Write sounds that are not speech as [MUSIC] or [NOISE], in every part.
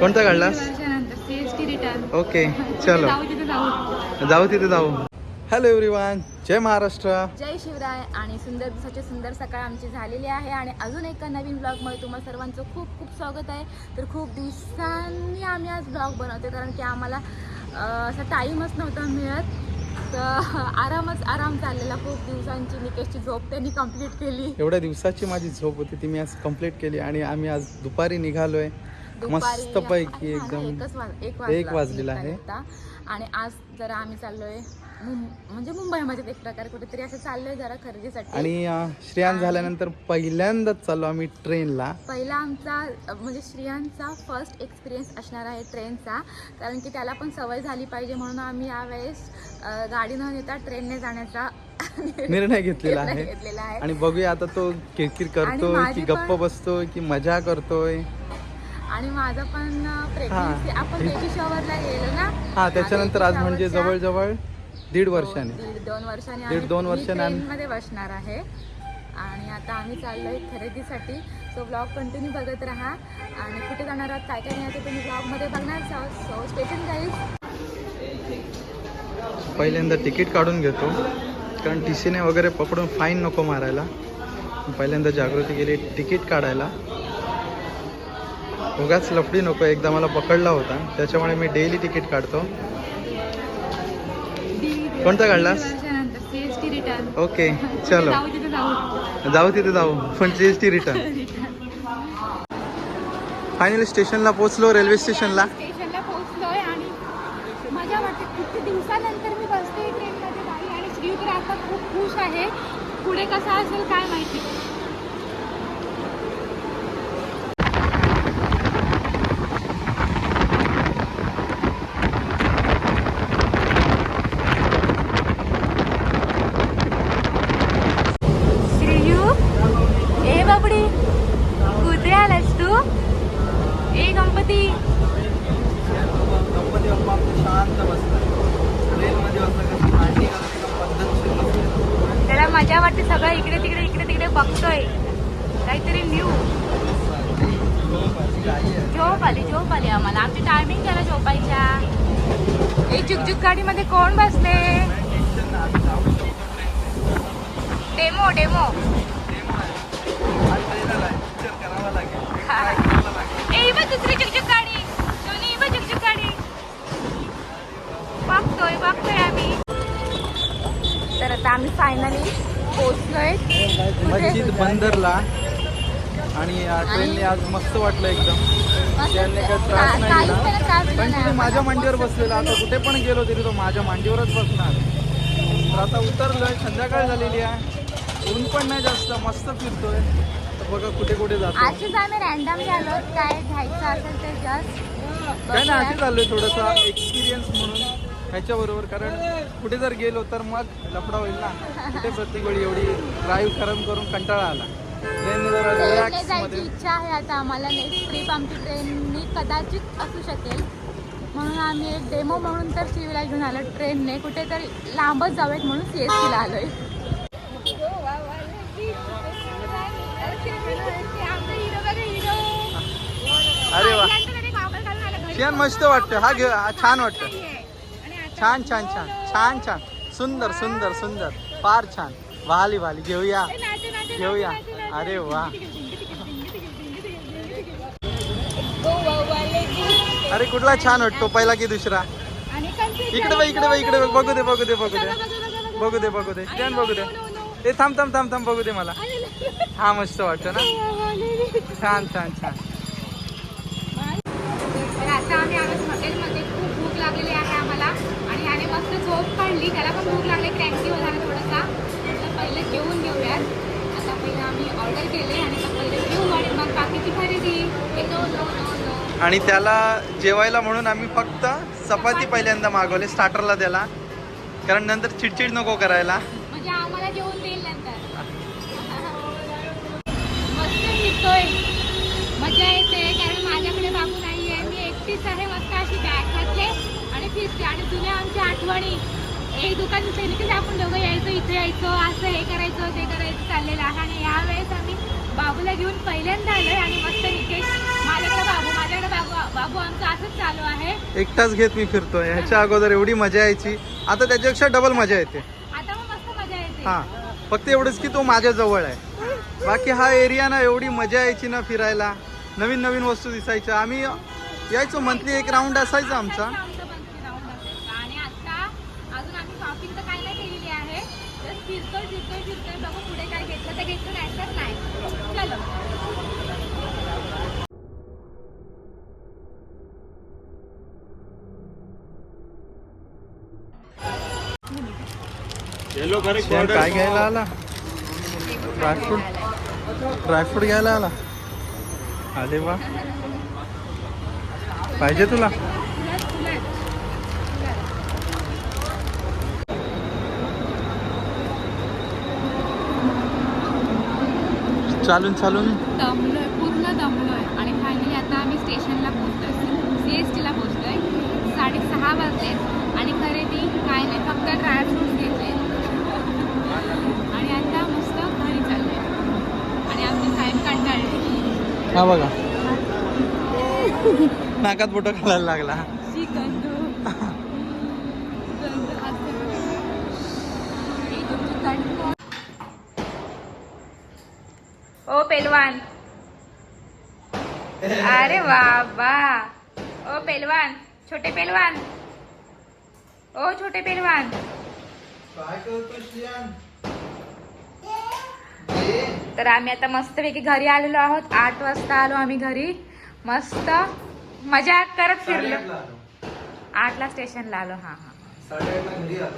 कोणता return okay चलो. जाऊ तिथे जाऊ. हॅलो एव्हरीवन जय महाराष्ट्र. जय शिवराय आणि सुंदर दिवसाची सुंदर सकाळ आमची झालेली आहे आणि अजून एका नवीन ब्लॉगमध्ये तुम्हाला सर्वांचं खूप खूप स्वागत आहे. तर खूप दिवसांनी आम्ही आज ब्लॉग बनवते कारण की आम्हाला असा टाईमच नव्हता मिळत. तर आरामच आराम चाललेला खूप दिवसांची. निकेशची झोप त्यांनी कंप्लीट केली. एवढ्या दिवसाची माझी झोप होती ती मी आज कंप्लीट केली आणि आम्ही आज दुपारी निघालोय. दुपारी- मस्तपैकी हा, एकदम एक एक वाजला वाजलेला आहे. आणि आज जरा आम्ही चाललोय म्हणजे मुंबईमध्ये एक प्रकारे कुठेतरी असं चाललोय जरा खरेदीसाठी. आणि श्रेयान झाल्यानंतर पहिल्यांदाच चाललो आम्ही ट्रेनला. पहिला आमचा म्हणजे श्रियांचा फर्स्ट एक्सपिरियन्स असणार आहे ट्रेनचा. कारण की त्याला पण सवय झाली पाहिजे म्हणून आम्ही यावेळेस गाडी न नेता ट्रेनने जाण्याचा [LAUGHS] निर्णय घेतलेला आहे. घेतलेला आहे. आणि बघूया आता तो किरकिर करतोय की गप्प बसतोय की मजा करतोय. आणि माझं पण प्रेग्नेन्सी आपण बेबी शॉवरला गेलो ना? हा त्याच्यानंतर आज म्हणजे जवळजवळ दीड हो, वर्षाने. दीड दोन वर्षांनी दीड दोन मी वर्षांनी आम्ही- ट्रेनमध्ये बसणार आहे. आणि आता आम्ही चाललोय खरेदीसाठी. सो ब्लॉग कंटिन्यू बघत राहा. आणि कुठे जाणार आहात काय काय नाही ते तुम्ही ब्लॉगमध्ये बघणार. सो स्टेशन जाईल पहिल्यांदा तिकीट काढून घेतो. कारण टी सीने वगैरे पकडून फाईन नको मारायला. पहिल्यांदा जागृती गेली तिकीट काढायला. उगाच लफडी नको एकदा मला पकडला होता. त्याच्यामुळे मी डेली तिकीट काढतो. कोणता काढलास? ओके चलो. जाऊ तिथे जाऊ पण G S T return finally स्टेशनला पोहोचलो रेल्वे स्टेशनला पुढे कसा असेल काय माहिती श्रीयू ए बाबडी कुठे आलास तू ए त्याला मजा वाटते सगळं इकडे तिकडे इकडे तिकडे बघतोय. काहीतरी न्यू झोप आली झोप आली आम्हाला. आमची टायमिंग झाला झोपायच्या. ए जुगजुग गाडीमध्ये कोण बसले? Demo demo. [LAUGHS] [LAUGHS] ए बघ दुसरी जुगजुग गाडी. सोनी बघ गाडी. बघतोय बघतोय आम्ही. तर आता आम्ही फायनली पोहोचलोय. मस्जिद बंदरला. आणि या ट्रेनने आज मस्त वाटलं एकदम. त्यांनी काही त्रास नाही दिला. पण तिथे माझ्या मांडीवर बसलेला. आता कुठे पण गेलो तरी तो माझ्या मांडीवरच बसणार. तर आता उतरलोय. संध्याकाळ झालेली आहे. ऊन पण नाही जास्त. मस्त फिरतोय. बघा कुठे कुठे जातो. अशीच आम्ही रॅन्डम झालो. काय घ्यायचं असेल ते जस्ट काय ना असे चाललोय थोडासा एक्सपिरियन्स म्हणून ह्याच्याबरोबर कारण कुठे जर गेलो तर मग लफडा होईल ना. कुठे प्रत्येक वेळी एवढी ड्राईव्ह करून करून कंटाळा आला. ट्रेनने जायची इच्छा आहे आता आम्हाला. नेक्स्ट ट्रिप आमची ट्रेननी कदाचित असू शकेल. म्हणून आम्ही एक डेमो म्हणून तर शिवला घेऊन आलो. ट्रेनने कुठेतरी लांबच जाऊयात म्हणून सी एस टीला आलोय. अरे वा. छान मस्त वाटतं. हा घे छान वाटतं. छान छान छान. छान छान. सुंदर सुंदर सुंदर. फार छान. वाली वाली घेऊया. घेऊया. अरे वा. अरे कुठला छान वाटतो. पहिला की दुसरा? इकडे बघ इकडे बघ इकडे बघ बघू दे बघू दे. बघू दे बघू दे. बघू दे छान बघू दे. ए थांब थांब थांब थांब बघू दे मला. हा मस्त वाटतो ना? छान छान छान. आता आम्ही हॉटेलमध्ये. खूप भूक लागलेली आहे आम्हाला. आणि मस्त झोप काढली. त्याला पण भूक लागली. थोडासा. पहिले जेवून घेऊयात. आता पहिले आम्ही ऑर्डर केले आणि पहिले घेऊ मग बाकीची खरेदी. आणि त्याला जेवायला म्हणून आम्ही फक्त चपाती पहिल्यांदा मागवले स्टार्टरला त्याला. कारण नंतर चिडचिड नको करायला. नंतर मस्त फिरतोय मजा येते कारण माझ्याकडे बाबू नाही आहे मी एकटीच आहे मस्त अशी बॅग घातले आणि फिरते आणि जुन्या आमच्या आठवणी एक दुकान दुसरी की आपण दोघं यायचो इथे यायचो असं हे करायचं ते करायचं चाललेलं आहे आणि यावेळेस आम्ही बाबूला घेऊन पहिल्यांदा आलोय आणि मस्त निकेश माझ्याकडे बाबू माझ्याकडे बाबू बाबू आमचं असंच चालू आहे एकटाच घेत मी फिरतोय. ह्याच्या अगोदर एवढी मजा यायची. आता त्याच्यापेक्षा डबल मजा येते. आता मग मस्त मजा येते. हा. फक्त एवढंच की तो माझ्या जवळ आहे. बाकी हा एरिया ना एवढी मजा यायची ना फिरायला. नवीन नवीन वस्तू दिसायच्या. आम्ही यायचो मंथली एक राऊंड असायचा आमचा. श्याम काय घ्यायला आला? ड्रायफ्रूट ड्रायफ्रूट घ्यायला आला? अरे वा पाहिजे तुला? चालून चालून. दमलोय पूर्ण दमलोय. आणि फायनली आता आम्ही स्टेशनला पोहोचतोय. सी एस टीला पोहोचतोय. साडेसहा वाजले. आणि खरेदी काय नाही फक्त ड्रायफ्रूट्स घेतले आणि आता मस्त घरी चालले आणि आमची साहेब कंटाळली हा बघा. [LAUGHS] नाकात बोट घालायला लागला. ओ पेलवान. अरे बाबा. ओ पेलवान. छोटे पेलवान. ओ छोटे पेलवान. काय करतो श्रियान तर आम्ही आता मस्तपैकी घरी आलेलो आहोत. आठ वाजता आलो आम्ही घरी. मस्त मजा करत फिरलो. आठला स्टेशनला आलो. हा हा.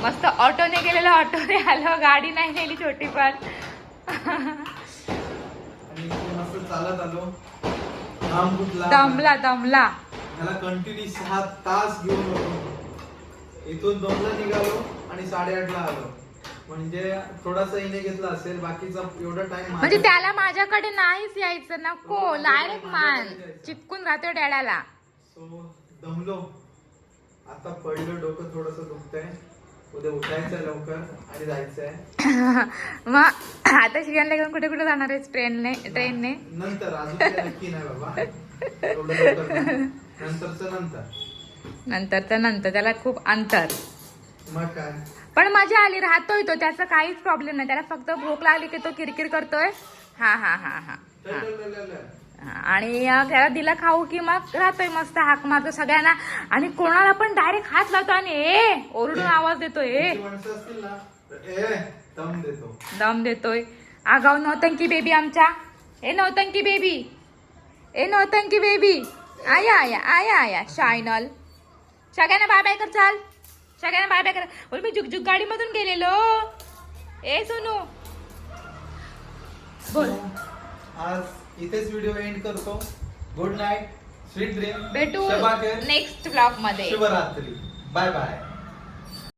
मस्त ऑटोने गेलेलो. ऑटोने आलो. गाडी नाही नेली छोटी पण. दमला दमला. कंटिन्यू सहा तास घेऊन होतो. इथून दोनला निघालो आणि साडेआठला आलो. म्हणजे थोडासा इने घेतला असेल बाकीचा एवढा टाइम म्हणजे त्याला माझ्याकडे नाहीच यायचं नको डायरेक्ट मान. चिपकून राहतो डॅडाला. सो दमलो. आता पडलं डोकं थोडस दुखतंय. उद्या उठायचंय लवकर आणि जायचंय. [LAUGHS] मग आता शिकायला घेऊन कुठे कुठे जाणार आहेस ट्रेनने ट्रेनने? नंतर अजून नक्की नाही बाबा. नंतरचं नंतर. नंतर तर नंतर. त्याला खूप अंतर. मग काय? पण मजा आली राहतोय तो त्याचा काहीच प्रॉब्लेम नाही. त्याला फक्त भूक लागली की तो किरकिर करतोय. हा हा हा हा. हा, आणि त्याला दिला खाऊ की मग राहतोय मस्त हाक मारतो सगळ्यांना. आणि कोणाला पण डायरेक्ट हात लावतो आणि ए ओरडून आवाज देतोय ए. दम देतोय. आगाव नौतंकी बेबी आमच्या. ए नौतंकी बेबी ए नौतंकी बेबी आया आया आया आया शायनल. सगळ्यांना बाय बाय कर चाल. सगळ्यांना बाय बाय कर. बोल मी जुगजुग गाडीमधून गेलेलो. ए सोनू. बोल. आज इथेच व्हिडिओ एंड करतो. गुड नाईट स्वीट ड्रीम भेटू नेक्स्ट ब्लॉगमध्ये. शुभरात्री. Bye bye